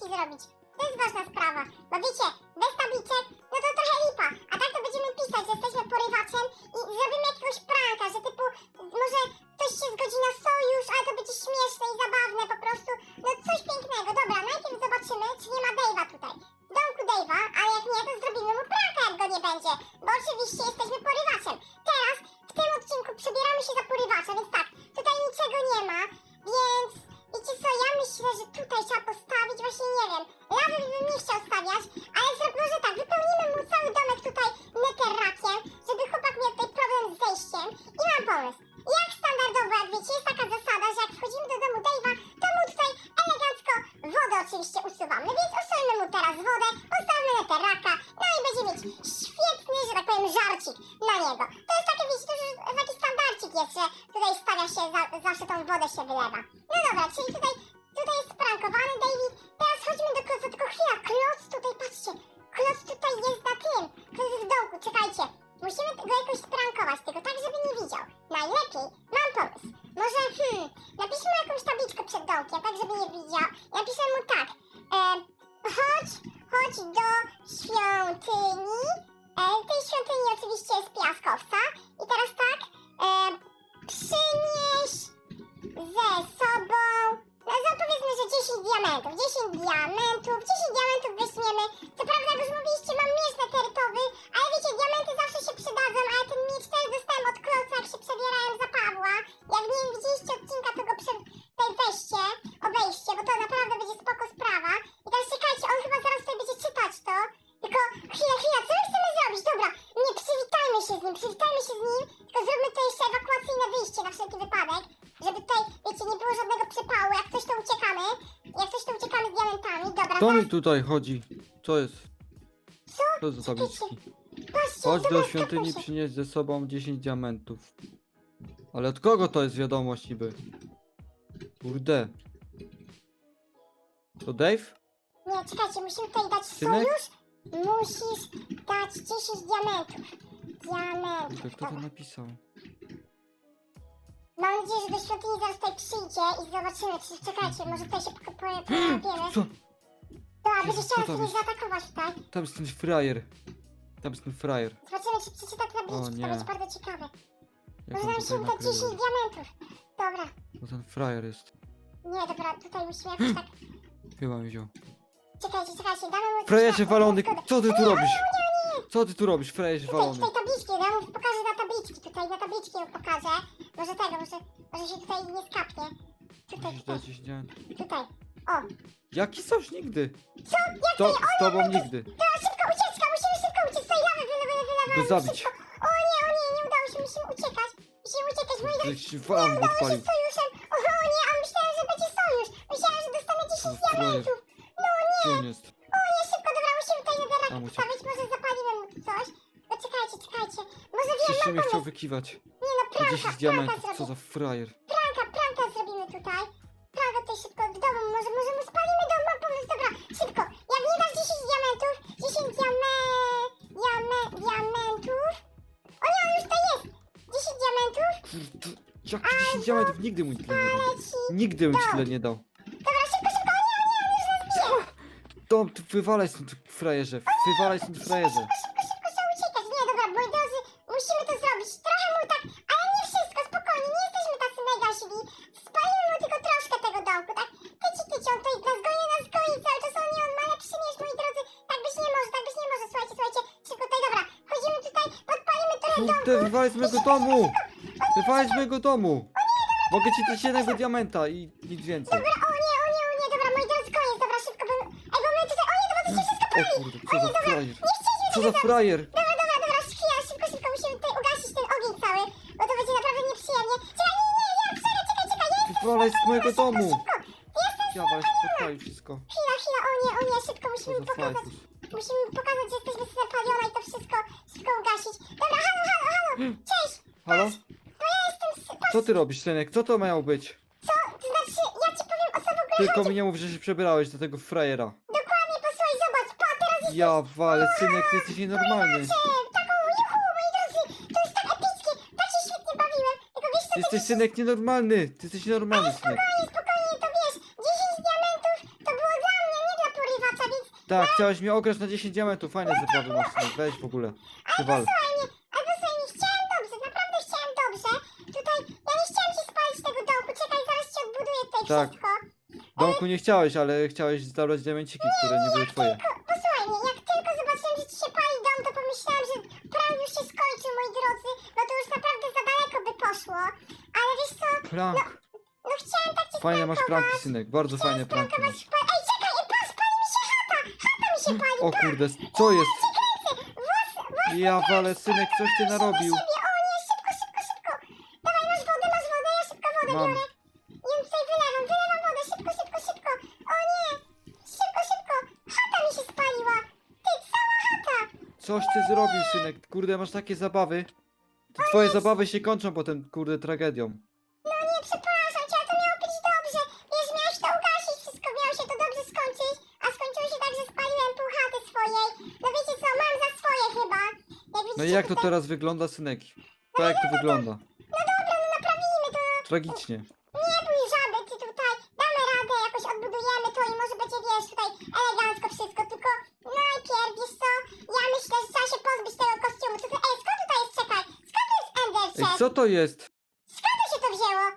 tabliczki zrobić, to jest ważna sprawa, bo wiecie, bez tabliczek, no to trochę lipa, a tak to będziemy pisać, że jesteśmy porywaczem i zrobimy jakiegoś pranka, że typu, może ktoś się zgodzi na sojusz, ale to będzie śmieszne i zabawne po prostu, no coś pięknego, dobra, najpierw zobaczymy, czy nie ma Dave'a tutaj, w domku Dave'a, ale jak nie, to zrobimy mu pranka, jak go nie będzie, bo oczywiście jesteśmy porywaczem. Teraz, w tym odcinku przebieramy się za porywacza, więc tak, No dobra, czyli tutaj, tutaj jest sprankowany David, teraz chodźmy do kloca, tylko chwila, kloc tutaj, patrzcie, kloc tutaj jest na tym, kloc jest w dołku, czekajcie. Musimy go jakoś sprankować, tylko tak, żeby nie widział. Najlepiej, mam pomysł. Może, hmm, napiszmy jakąś tabliczkę przed dołkiem, tak, żeby nie widział. Kto mi tutaj chodzi? Co jest? co? Co za tabliczki? Chodź do świątyni, przynieść ze sobą 10 diamentów. Ale od kogo to jest wiadomość niby? Kurde. To Dave? Nie, czekajcie, musimy tutaj dać Synek? sojusz, musisz dać 10 diamentów, diamentów, To kto to dobra. napisał? Mam nadzieję, że do świątyni zaraz tutaj przyjdzie i zobaczymy, czy czekajcie, może tutaj się po- po- połapiemy. Co? Dobra, będzie Jezu, chciał co nas tam jest? zaatakować tutaj. Tam jest ten frajer. Tam jest ten frajer. Zobaczymy, czy przeczyta O tabliczki, to nie. będzie bardzo ciekawe. Jak Może on nam się tutaj uda 10 nakrył? diamentów. Dobra, To ten frajer jest. nie, dobra, tutaj musimy jakoś tak... Chyba mi wziął. Czekajcie, czekajcie, damy mu... Frajerze walony, co ty tu O robisz? o o o. Co ty tu robisz, frajerze Tutaj, walony? tutaj tabliczki, ja mu pokażę na tabliczki, tutaj na tabliczki mu pokażę. Może tego, może, może się tutaj nie skapnie. Tutaj, Musisz tutaj, dać 10 diamentów. tutaj. O, Jaki coś nigdy? co? Jak To, to? z tobą nigdy. Dobra, szybko ucieczka, musimy szybko uciec, tutaj wyle, wylewamy. Go zabić. Szybko. O nie, o nie, nie udało się, musimy uciekać. Musimy uciekać, moi drodzy. Coś wam Udało się odpalił. z sojuszem. O nie, a myślałem, że będzie sojusz. Myślałem, że dostanę 10 O, frajer. diamentów. No Gdzie nie, on jest? o nie, szybko, dobra, musimy Tam uciekł. postawić, może zapaliłem mu coś. No czekajcie, czekajcie. Może wiem, Jeszcze mam mnie chciał pomysł. wykiwać. Nie no, Na pranka, 10 pranka diamentów, co za frajer. Kurde, jak 10 diamentów? Nigdy mu tyle nie dał. Nigdy mu tyle nie dał. Dobra, szybko, szybko, o nie, o nie, on już nas bije. Dom, ty wywalaj stąd frajerze. Wywalaj stąd frajerze. Szybko, szybko, trzeba uciekać. Nie, dobra, moi drodzy, musimy to zrobić. Trochę mu tak, ale nie wszystko, spokojnie, nie jesteśmy tacy mega źli. Spalimy mu tylko troszkę tego domku, tak? Tyci, tyci, on tutaj nas goni, nas goni cały czas, on nie, on ma lepszy miecz, moi drodzy. Tak być nie może, tak być nie może, słuchajcie, słuchajcie. Szybko tutaj, dobra, wchodzimy tutaj, podpalimy trochę domku. Kurde, wywalaj z mojego domu! Wywalaj z mojego domu! Mogę ci dać jednego diamenta i nic więcej. Dobra, o nie, o nie, o nie, dobra, moi drodzy, koniec, dobra, szybko, bo... Ej, bo my tutaj, o nie, dobra, to się wszystko O pali. kurde, co za frajer. Nie chcieliśmy Co za frajer! Dobra, dobra, dobra, chwila, szybko, szybko, musimy tutaj ugasić ten ogień cały, bo to będzie naprawdę nieprzyjemnie. Czekaj, nie, nie, nie, czekaj, czekaj, czekaj, ja jestem Wywalaj z mojego domu! szybko, jestem, Ja was wszystko. chwila, chwila, o nie, o nie, szybko, Co musimy za pokazać, fajkus. musimy pokazać, że jesteśmy Paliona i to wszystko szybko ugasić. Dobra, halo, halo, halo, cześć, Halo ja jestem, sy- patrz, Co ty robisz, synek? Co to miało być? co, to znaczy, ja ci powiem, o co w ogóle Tylko mi nie mów, że się przebierałeś do tego frajera. Dokładnie, posłuchaj, zobacz, pa, teraz jest Ja wale, synek, ty jesteś nienormalny. taką juchu, moi drodzy, to jest tak epickie, tak się świetnie bawiłem, tylko wiesz co, Ty jesteś synek nienormalny. Ty jesteś nienormalny, synek. Spokojnie, spokojnie, to wiesz, 10 diamentów to było dla mnie, nie dla porywacza, więc Tak, chciałeś mnie ograć na 10 diamentów. Fajne zabawy masz, synek. Weź w ogóle. Przywal. słuchaj mnie, albo słuchaj mnie, chciałem dobrze, naprawdę chciałem dobrze. Tutaj, ja nie chciałem ci spalić tego domku, czekaj, zaraz ci odbuduję tutaj Tak. wszystko. Domku nie chciałeś, ale chciałeś zabrać diamenciki, które nie były twoje. Tylko, posłuchaj mnie, jak tylko zobaczyłem, że ci się pali dom, to pomyślałem, że prank już się skończył, moi drodzy, bo to już naprawdę za daleko by poszło. Ale wiesz co, Prank. no chciałem tak cię Fajne masz pranki, synek. Bardzo fajne pranki Sprankować masz. w pa- Ej, czekaj, ej, patrz, pali mi się chata, chata mi się pali, O kurde, co jest? Ja wale, synek, coś ty narobił. siebie, o nie, szybko, szybko, szybko. Dawaj, masz wodę, masz wodę, ja szybko wodę Mam. biorę. I tutaj wylewam, wylewam wodę, szybko, szybko, szybko. O nie, szybko, szybko. Chata mi się spaliła. Ty, cała chata. Coś ty zrobił, synek. Kurde, masz takie zabawy. Te twoje zabawy się kończą potem, kurde, tragedią. No nie, przepraszam cię, ale to miało być dobrze. Wiesz, miałeś to ugasić, wszystko miało się to dobrze skończyć. A skończyło się tak, że spaliłem pół chaty swojej. No wiecie co, mam za swoje chyba. Jak widzicie, No i jak to tutaj- teraz wygląda, synek? To jak to wygląda? No dobra, no naprawimy to. Tragicznie. Nie bój żaby, ty tutaj damy radę, jakoś odbudujemy to i może będzie, wiesz, tutaj elegancko wszystko, tylko najpierw, wiesz co, ja myślę, że trzeba się pozbyć tego kostiumu, to ty, ej, skąd tutaj jest, czekaj, skąd tu jest Ender Ej, co to jest? Skąd się to wzięło?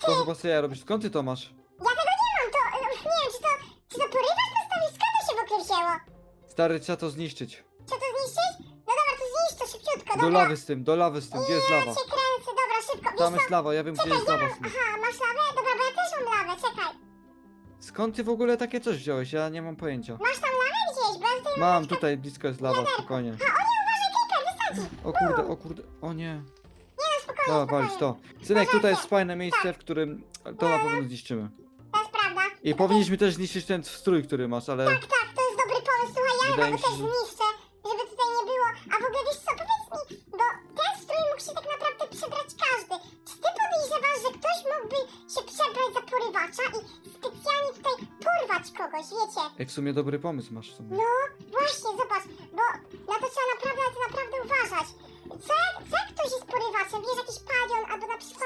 To chyba co ja robisz. Skąd ty to masz? Ja tego nie mam, to, e, nie wiem, czy to, czy to porywacz postawił, skąd to się w ogóle wzięło? Stary, trzeba to zniszczyć. Co to zniszczyć? No dobra, to zniszcz to szybciutko, Do dobra. lawy z tym, do lawy z tym. Gdzie jest Ja lawa? cię kręcę, dobra, szybko, Tam wiesz jest co, lawa, ja wiem gdzie czekaj, jest ja lawa. mam, aha, masz lawę? Dobra, bo ja też mam lawę, czekaj. Skąd ty w ogóle takie coś wziąłeś? Ja nie mam pojęcia. Masz tam lawę gdzieś, bo ja tutaj Mam, tutaj blisko jest lawa, spokojnie. A, o nie, uważaj, Creeper, wysadzi. O kurde, o kurde, o nie. No, walić to. Synek, tutaj jest fajne miejsce, w którym to na pewno zniszczymy. To jest prawda. I powinniśmy też zniszczyć ten strój, który masz, ale Tak, tak, to jest dobry pomysł. Słuchaj, ja Wydaje chyba mi go się, też że- zniszczę, żeby tutaj nie było. A w ogóle wiesz co, powiedz mi, bo ten strój mógł się tak naprawdę przebrać każdy. Czy ty podejrzewasz, że ktoś mógłby się przebrać za porywacza i specjalnie tutaj porwać kogoś, wiecie? Ej, w sumie dobry pomysł masz w sumie. No,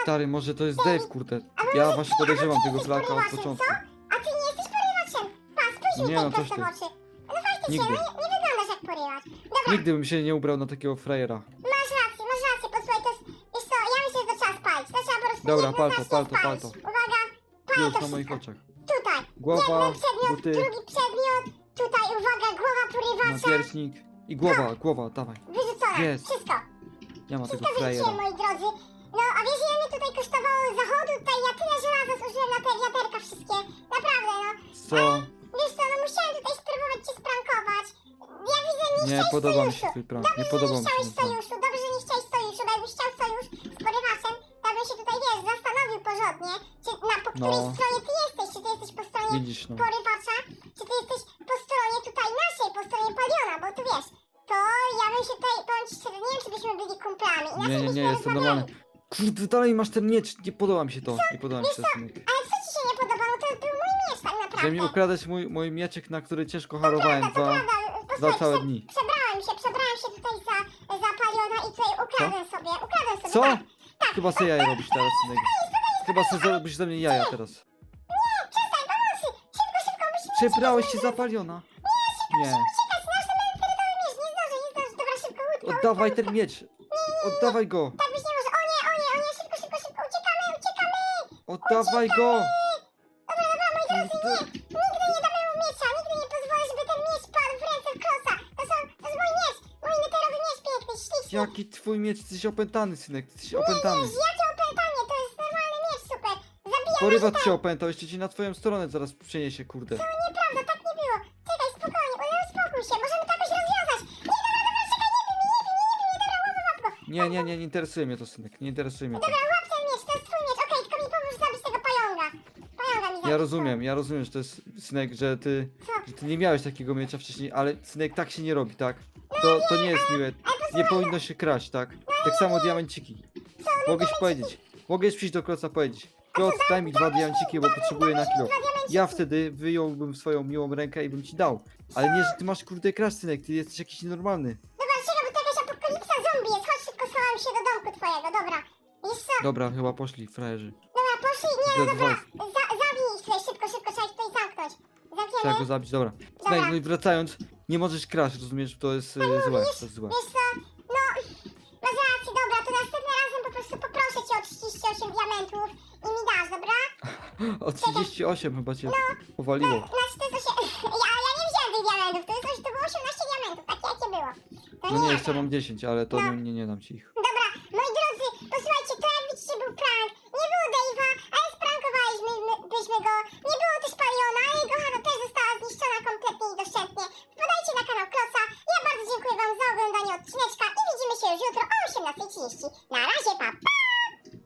Stary, może to jest Dave, kurde. Ja właśnie podejrzewam tego flaka od początku. Co? A ty nie jesteś porywaczem. Pa, spójrz mi Nie, no, coś prosto w ty. oczy. No faktycznie, Nigdy. no nie, nie wyglądasz jak porywacz. Dobra, Nigdy bym się nie ubrał na takiego frajera. masz rację, masz rację, posłuchaj, to jest... Wiesz co, ja myślę, że to trzeba spalić. To trzeba po prostu Dobra, pal to, jednoznacznie pal to, pal spalić. to. Uwaga, palę Już to na moich wszystko. oczach. Tutaj. Głowa, Jeden przedmiot, buty, drugi przedmiot. Tutaj, uwaga, głowa porywacza. napierśnik i głowa, głowa, dawaj. Wyrzucone, Jest. wszystko. Nie ma tego Wszystko frajera. wyrzuciłem, moi drodzy. No, a wiesz ile mnie tutaj kosztowało zachodu? Tutaj ja tyle żelaza zużyłem na te wiaderka wszystkie. Naprawdę, no. Co? Ale, wiesz co, no musiałem tutaj spróbować cię sprankować. Ja widzę, nie, nie chciałeś podoba mi się twój prank. Dobrze, nie podoba że nie się chciałeś sojuszu. Dobrze, że nie chciałeś sojuszu, bo jakbyś chciał sojusz z porywaczem, to bym się tutaj, wiesz, zastanowił porządnie, czy na, po której no. stronie ty jesteś. Czy ty jesteś po stronie Widzisz, no. porywacza, czy ty jesteś po stronie tutaj naszej, po stronie Paliona, bo tu wiesz, to ja bym się tutaj, powiem ci szczerze, nie wiem, czy byśmy byli kumplami. Inaczej Nie, nie, byśmy nie, jestem normalny. rozmawiali. Kurde, dalej masz ten miecz, nie podoba mi się to, nie podoba mi się synek. Ale co ci się nie podobało? To był mój miecz tak naprawdę. Że mi ukradać mój, mój mieczek, na który ciężko harowałem To dwa, prawda, dwa posłuchaj, całe prze- dni. Przebrałem się, przebrałem się tutaj za, za paliona i tutaj ukradłem sobie, ukradłem sobie. Co? Tak, Chyba se jaja robisz teraz, synek. Chyba se zrobisz ze mnie jaja teraz. przestań, pomocy! Szybko, szybko, musimy Przebrałeś się za paliona? Nie. uciekać, nasz ten miecz, nie zdążę, nie zdążę, dobra, szybko, łódka, Oddawaj ten miecz. Oddawaj go. Tak być nie może, o nie, o nie, o nie, szybko, szybko, szybko, uciekamy, uciekamy! Oddawaj go. Dobra, dobra, moi drodzy, nie, nigdy nie damy mu miecza, nigdy nie pozwolę, żeby ten miecz padł w ręce Klosa. To są, to jest mój miecz, mój meteorowy miecz piękny, śliczny. Jaki twój miecz? Jesteś opętany, synek. Jesteś opętany. Wiesz, jakie opętanie, to jest normalny miecz, super. Zabijam Porywacz cię opętał, jeszcze ci na twoją stronę zaraz przeniesie, kurde. To nieprawda, tak nie było. Czekaj, spokojnie, ale uspokój się, możemy to jakoś rozwiązać. Nie, dobra, dobra, czekaj, nie bij mnie, nie bij mnie, nie bij mnie, dobra, łapy, łapy. Nie, nie, nie, nie interesuje mnie to, synek. Nie interesuje mnie to. Dobra, łap Ja rozumiem, ja rozumiem, że to jest, synek, że ty, że ty nie miałeś takiego miecza wcześniej, ale synek, tak się nie robi, tak? To, to nie jest miłe. Nie powinno się kraść, tak? Tak samo diamenciki. Mogę ci powiedzieć. Mogę przyjść do Kloca powiedzieć. Kloc, daj mi dwa diamenciki, bo potrzebuję na kilo. Ja wtedy wyjąłbym swoją miłą rękę i bym ci dał. Ale nie, że ty masz kurde kraść, synek, ty jesteś jakiś nienormalny. Dobra, czekaj, bo to jakaś apokalipsa zombie jest, chodź szybko się do domku twojego, dobra. Dobra, chyba poszli, frajerzy. Dobra, poszli, nie, no dobra, za, zabij ich tutaj, szybko, szybko, trzeba ich tutaj zamknąć. Trzeba go Zamkniemy, zabić, dobra. Synek, no i wracając, nie możesz kraść, rozumiesz? To jest e, złe, to jest złe. wiesz co, no, masz rację, dobra, to następnym razem po prostu poproszę cię o 38 diamentów i mi dasz, dobra? O 38 chyba cię powaliło. Znaczy to jest 8... Ja, ja nie wziąłem tych diamentów, to, jest, oś- to było 18 diamentów, takie jakie było. To No nie, jeszcze mam 10, ale to No. nie, nie dam ci ich. No